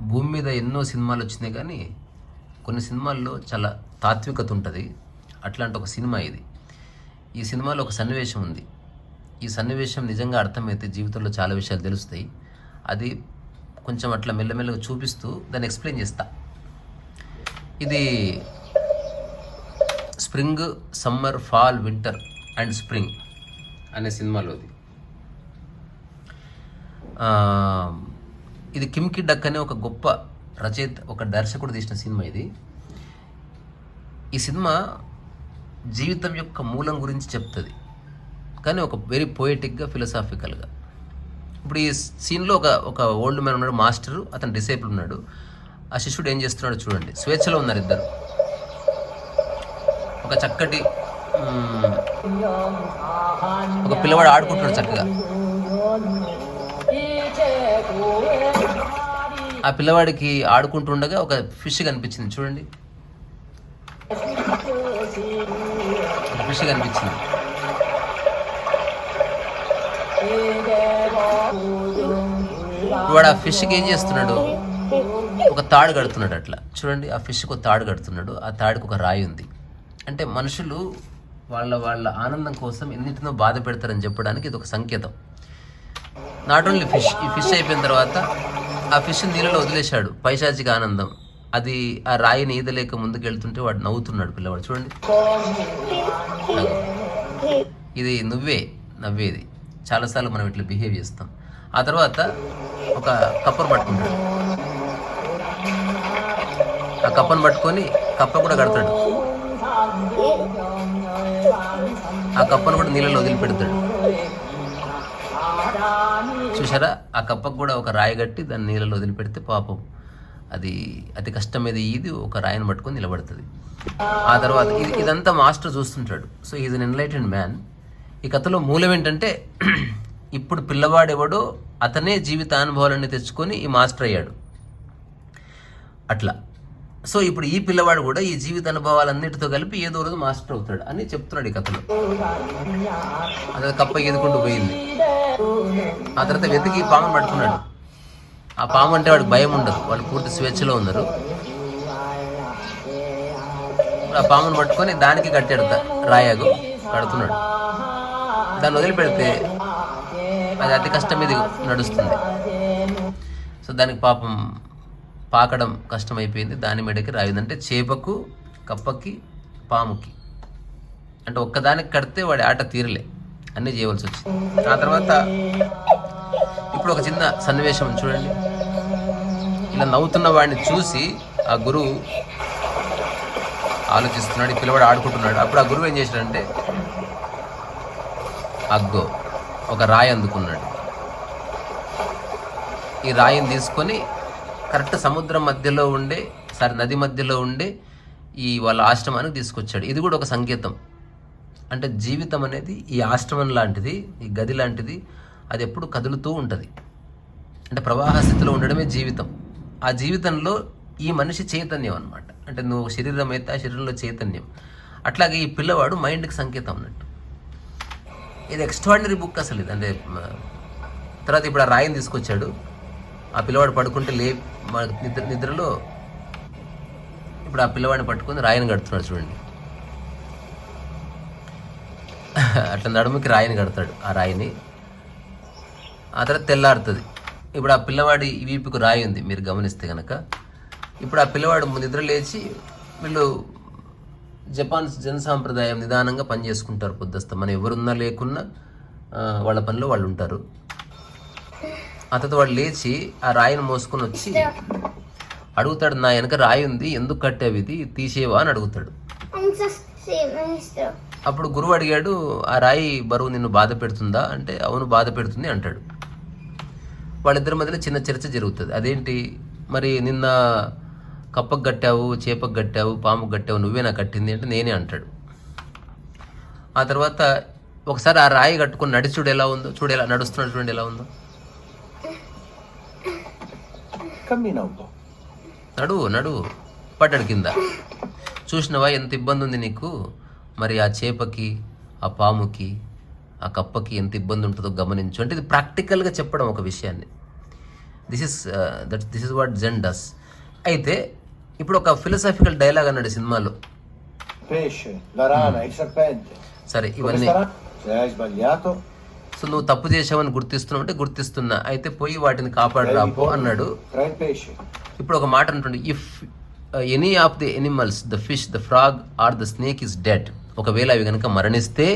భూమి మీద ఎన్నో సినిమాలు వచ్చినాయి కానీ కొన్ని సినిమాల్లో చాలా తాత్వికత ఉంటుంది. అట్లాంటి ఒక సినిమా ఇది. ఈ సినిమాలో ఒక సన్నివేశం ఉంది. ఈ సన్నివేశం నిజంగా అర్థమైతే జీవితంలో చాలా విషయాలు తెలుస్తాయి. అది కొంచెం అట్లా మెల్లమెల్లగా చూపిస్తూ దాన్ని ఎక్స్ప్లెయిన్ చేస్తా. ఇది spring summer fall winter and spring అనే సినిమాలోది. ఆ, ఇది కిమ్కి డక్ అనే ఒక గొప్ప రచయిత ఒక దర్శకుడు తీసిన సినిమా ఇది. ఈ సినిమా జీవితం యొక్క మూలం గురించి చెప్తుంది. కానీ ఒక వెరీ పోయిటిక్గా ఫిలసాఫికల్గా ఇప్పుడు ఈ సీన్లో ఒక ఒక ఓల్డ్ మ్యాన్ ఉన్నాడు మాస్టరు అతను డిసేబుల్ ఉన్నాడు. ఆ శిష్యుడు ఏం చేస్తున్నాడో చూడండి. స్వేచ్ఛలో ఉన్నారు ఇద్దరు. ఒక చక్కటి ఒక పిల్లవాడు ఆడుకుంటున్నాడు చక్కగా. ఆ పిల్లవాడికి ఆడుకుంటుండగా ఒక ఫిష్ కనిపించింది. చూడండి. ఫిష్ కనిపించింది. వాడు ఆ ఫిష్కి ఏం చేస్తున్నాడు? ఒక తాడు కడుతున్నాడు అట్లా. చూడండి ఆ ఫిష్కి ఒక తాడు కడుతున్నాడు. ఆ తాడుకి ఒక రాయి ఉంది. అంటే మనుషులు వాళ్ళ వాళ్ళ ఆనందం కోసం ఎన్నింటినో బాధ పెడతారని చెప్పడానికి ఇది ఒక సంకేతం. నాట్ ఓన్లీ ఫిష్ ఈ ఫిష్ అయిపోయిన తర్వాత ఆ ఫిష్ నీళ్ళలో వదిలేశాడు. పైశాచిక ఆనందం. అది ఆ రాయిని ఈదలేక ముందుకు వెళ్తుంటే వాడు నవ్వుతున్నాడు పిల్లవాడు. చూడండి. ఇది నువ్వే. నవ్వేది. చాలాసార్లు మనం ఇట్లా బిహేవ్ చేస్తాం. ఆ తర్వాత ఒక కప్పను పట్టుకుంటాడు. ఆ కప్పను పట్టుకొని కప్ప కూడా కడతాడు. ఆ కప్పను కూడా నీళ్ళలో వదిలిపెడతాడు. చూసారా ఆ కప్పకు కూడా ఒక రాయి కట్టి దాన్ని నీళ్ళలో వదిలిపెడితే పాపం అది అతి కష్టం మీద ఇది ఒక రాయిని పట్టుకొని నిలబడుతుంది. ఆ తర్వాత ఇది ఇదంతా మాస్టర్ చూస్తుంటాడు. So is an enlightened man ఈ కథలో మూలం ఏంటంటే ఇప్పుడు పిల్లవాడెవడో అతనే జీవిత అనుభవాలన్నీ తెచ్చుకొని ఈ మాస్టర్ అయ్యాడు. అట్లా. సో ఇప్పుడు ఈ పిల్లవాడు కూడా ఈ జీవిత అనుభవాలన్నిటితో కలిపి ఏదో రోజు మాస్టర్ అవుతాడు అని చెప్తున్నాడు ఈ కథలో. అదే కప్ప ఎదుకుంటూ పోయింది. ఆ తర్వాత వెతికి పామును పట్టుకున్నాడు. ఆ పాము అంటే వాడికి భయం ఉండదు. వాళ్ళు పూర్తి స్వేచ్ఛలో ఉన్నారు. ఆ పామును పట్టుకొని దానికి కట్టాడు రాయాగు. కడుతున్నాడు. దాన్ని వదిలిపెడితే అది అతి కష్టం మీద నడుస్తుంది. సో దానికి పాపం పాకడం కష్టమైపోయింది. దాని మీదకి రాయిందంటే చేపకు కప్పకి పాముకి. అంటే ఒక్కదానికి కడితే వాడి ఆట తీరలే. అన్నీ చేయవలసి వచ్చింది. ఆ తర్వాత ఇప్పుడు ఒక చిన్న సన్నివేశం చూడండి. ఇలా నవ్వుతున్న వాడిని చూసి ఆ గురువు ఆలోచిస్తున్నాడు పిల్లవాడు ఆడుకుంటున్నాడు. అప్పుడు ఆ గురువు ఏం చేశాడంటే అగ్గో ఒక రాయి అందుకున్నాడు. ఈ రాయిని తీసుకొని కరెక్ట్ సముద్రం మధ్యలో ఉండే సారీ నది మధ్యలో ఉండే ఈ వాళ్ళ ఆశ్రమానికి తీసుకొచ్చాడు. ఇది కూడా ఒక సంకేతం. అంటే జీవితం అనేది ఈ ఆశ్రమం లాంటిది ఈ గది లాంటిది అది ఎప్పుడు కదులుతూ ఉంటుంది. అంటే ప్రవాహ స్థితిలో ఉండడమే జీవితం. ఆ జీవితంలో ఈ మనిషి చైతన్యం అనమాట అంటే నువ్వు శరీరం అయితే ఆ శరీరంలో చైతన్యం. అట్లాగే ఈ పిల్లవాడు మైండ్కి సంకేతం అన్నట్టు. ఇది ఎక్స్ట్రాడినరీ బుక్ అసలు ఇది. అంటే తర్వాత ఇప్పుడు ఆ రాయిని తీసుకొచ్చాడు. ఆ పిల్లవాడు పడుకుంటే లే నిద్ర నిద్రలో ఇప్పుడు ఆ పిల్లవాడిని పట్టుకుని రాయిని కడుతున్నాడు చూడండి. అట్లా నడుముకి రాయిని కడతాడు. ఆ రాయిని. ఆ తర్వాత తెల్లారుతుంది. ఇప్పుడు ఆ పిల్లవాడి వీపుకు రాయి ఉంది మీరు గమనిస్తే కనుక ఇప్పుడు ఆ పిల్లవాడు నిద్ర లేచి వీళ్ళు జపాన్ జన సాంప్రదాయం నిదానంగా పనిచేసుకుంటారు పొద్దుస్తా. మనం ఎవరున్నా లేకున్నా వాళ్ళ పనిలో వాళ్ళు ఉంటారు. ఆ తర్వాత వాడు లేచి ఆ రాయిని మోసుకొని వచ్చి అడుగుతాడు నా వెనక రాయి ఉంది ఎందుకు కట్టావు ఇది? తీసేవా? అని అడుగుతాడు. అప్పుడు గురువు అడిగాడు ఆ రాయి బరువు నిన్ను బాధ పెడుతుందా? అంటే అవును బాధ పెడుతుంది అంటాడు. వాళ్ళిద్దరి మధ్యలో చిన్న చర్చ జరుగుతుంది. అదేంటి? మరి నిన్న కప్పకు కట్టావు చేపకు కట్టావు పాముకు కట్టావు నువ్వే నాకు కట్టింది అంటే నేనే అంటాడు. ఆ తర్వాత ఒకసారి ఆ రాయి కట్టుకొని నడిచి చూడు ఎలా ఉందో చూడు ఎలా నడుస్తున్నాడు చూడండి ఎలా ఉందో. నడువు నడువు పడ్డాడు కింద. చూసినవా ఎంత ఇబ్బంది ఉంది నీకు? మరి ఆ చేపకి ఆ పాముకి ఆ కప్పకి ఎంత ఇబ్బంది ఉంటుందో గమనించు. అంటే ఇది ప్రాక్టికల్గా చెప్పడం ఒక విషయాన్ని. This is that this is what Zen does అయితే ఇప్పుడు ఒక ఫిలసాఫికల్ డైలాగ్ అన్నాడు సినిమాలో. Serpente. సరే ఇవన్నీ. సో నువ్వు తప్పు చేసావని గుర్తిస్తున్నావు అంటే గుర్తిస్తున్నా. అయితే పోయి వాటిని కాపాడు prendi రాపో pollo అన్నాడు. ఇప్పుడు ఒక మాట అంటుండే. If any of the animals the fish the frog or the snake is dead ఒకవేళ అవి కనుక మరణిస్తే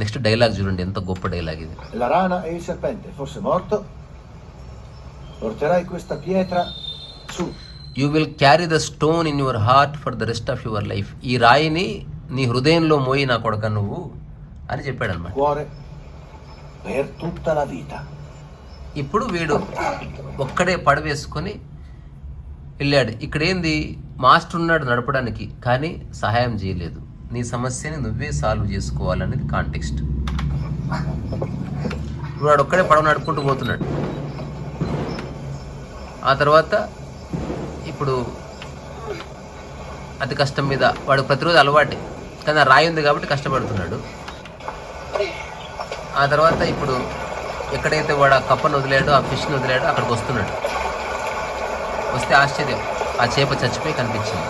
నెక్స్ట్ డైలాగ్ చూడండి ఎంత గొప్ప డైలాగ్ ఇది. La rana e il serpente, fosse morto, porterai questa pietra su. You will carry the stone in your heart for the rest of your life ఈ రాయిని నీ హృదయంలో మోయి నా కొడక నువ్వు అని చెప్పాడు అనమాట cuore per tutta la vita. ఇప్పుడు వీడు ఒక్కడే పడవేసుకొని వెళ్ళాడు. ఇక్కడ ఏంది మాస్టర్ ఉన్నాడు నడపడానికి కానీ సహాయం చేయలేదు. నీ సమస్యని నువ్వే సాల్వ్ చేసుకోవాలనేది కాంటెక్స్ట్. ఇప్పుడు వాడు ఒక్కడే పడవ నడుపుకుంటూ పోతున్నాడు. ఆ తర్వాత ఇప్పుడు అతి కష్టం మీద వాడు ప్రతిరోజు అలవాటే కానీ రాయి ఉంది కాబట్టి కష్టపడుతున్నాడు. ఆ తర్వాత ఇప్పుడు ఎక్కడైతే వాడు ఆ కప్పను వదిలాడో ఆ ఫిష్ని వదిలాడో అక్కడికి వస్తున్నాడు. వస్తే ఆశ్చర్యం ఆ చేప చచ్చిపోయి కనిపించింది.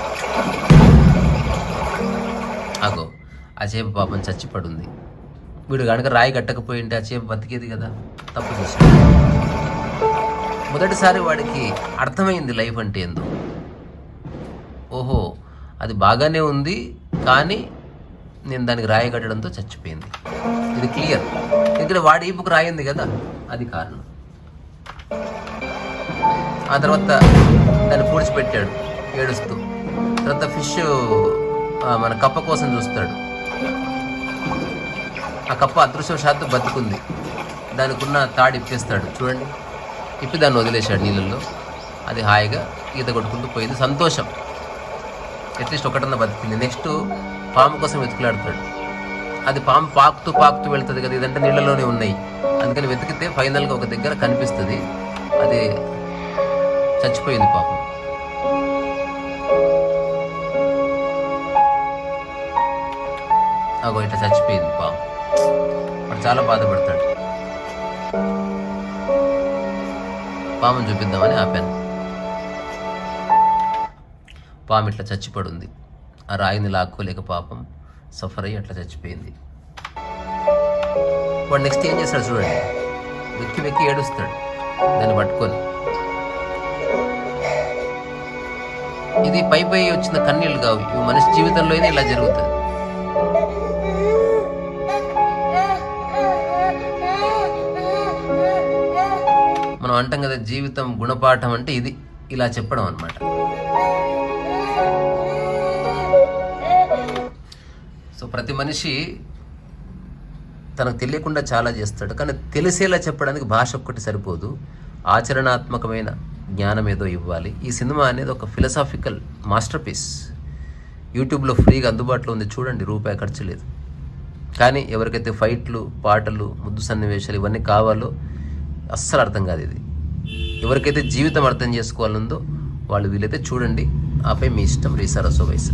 ఆ చేప పాపం చచ్చిపడుంది. వీడు కనుక రాయి కట్టకపోయింటే ఆ చేప బతికేది కదా? తప్పు చేశాడు. మొదటిసారి వాడికి అర్థమైంది లైఫ్ అంటే ఏందో. ఓహో అది బాగానే ఉంది కానీ నేను దానికి రాయి కట్టడంతో చచ్చిపోయింది. ఇది క్లియర్. ఇక్కడ వాడి ఈపుకు రాయింది కదా? అది కారణం. ఆ తర్వాత దాన్ని పూడ్చిపెట్టాడు ఏడుస్తూ. తర్వాత ఫిష్ మన కప్ప కోసం చూస్తాడు. ఆ కప్ప అదృష్టవశాత్తు బతుకుంది. దానికున్న తాడు ఇప్పేస్తాడు. చూడండి. ఇప్పి దాన్ని వదిలేశాడు నీళ్ళల్లో. అది హాయిగా ఈత కొట్టుకుంటూ పోయింది. సంతోషం. అట్లీస్ట్ ఒకటన్నా బతికింది. నెక్స్ట్ పాము కోసం వెతుకులాడుతాడు. అది పాము పాకుతూ పాకుతూ వెళ్తుంది కదా. ఇదంటే నీళ్ళలోనే ఉన్నాయి. అందుకని వెతికితే ఫైనల్గా ఒక దగ్గర కనిపిస్తుంది. అది చచ్చిపోయింది పాపం. అగో ఇట్లా చచ్చిపోయింది పాపం. వాడు చాలా బాధపడతాడు. పాముని చూపిద్దామని ఆపాను. పాము ఇట్లా చచ్చిపడుంది. ఆ రాయిని లాక్కోలేక పాపం సఫర్ అయ్యి అట్లా చచ్చిపోయింది. వాడు నెక్స్ట్ ఏం చేస్తాడు చూడండి. వెక్కి వెక్కి ఏడుస్తాడు. దాన్ని పట్టుకొని. ఇది పై పై వచ్చిన కన్నీళ్ళు కావు. మనిషి జీవితంలోనే ఇలా జరుగుతుంది మనం అంటాం కదా జీవితం గుణపాఠం అంటే ఇది. ఇలా చెప్పడం అన్నమాట. సో ప్రతి మనిషి తనకు తెలియకుండా చాలా చేస్తాడు. కానీ తెలిసేలా చెప్పడానికి భాష ఒక్కటి సరిపోదు. ఆచరణాత్మకమైన జ్ఞానం ఏదో ఇవ్వాలి. ఈ సినిమా అనేది ఒక ఫిలసాఫికల్ మాస్టర్ పీస్ యూట్యూబ్లో ఫ్రీగా అందుబాటులో ఉంది. చూడండి రూపాయి ఖర్చు లేదు. కానీ ఎవరికైతే ఫైట్లు పాటలు ముద్దు సన్నివేశాలు ఇవన్నీ కావాలో అస్సలు అర్థం కాదు ఇది. ఎవరికైతే జీవితం అర్థం చేసుకోవాలనుందో వాళ్ళు వీలైతే చూడండి. ఆపై మీ ఇష్టం రీసారసో వయసు